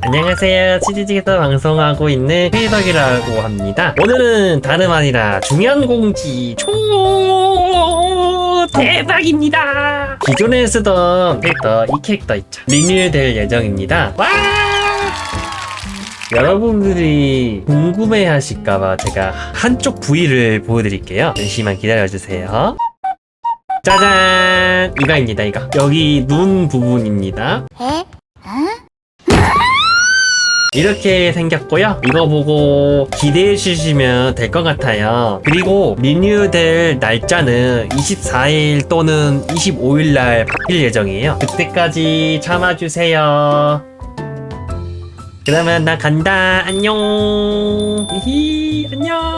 안녕하세요. 치즈직에서 방송하고 있는 회덕이라고 합니다. 오늘은 다름 아니라 중요한 공지 초 대박입니다. 기존에 쓰던 캐릭터 이 캐릭터 있죠. 리뉴될 예정입니다. 와! 여러분들이 궁금해 하실까봐 제가 한쪽 부위를 보여드릴게요. 잠시만 기다려주세요. 짜잔! 이거입니다, 이거. 여기 눈 부분입니다. 이렇게 생겼고요. 이거 보고 기대해 주시면 될 것 같아요. 그리고 리뉴될 날짜는 24일 또는 25일 날 바뀔 예정이에요. 그때까지 참아주세요. 그러면 나 간다. 안녕. 히히, 안녕.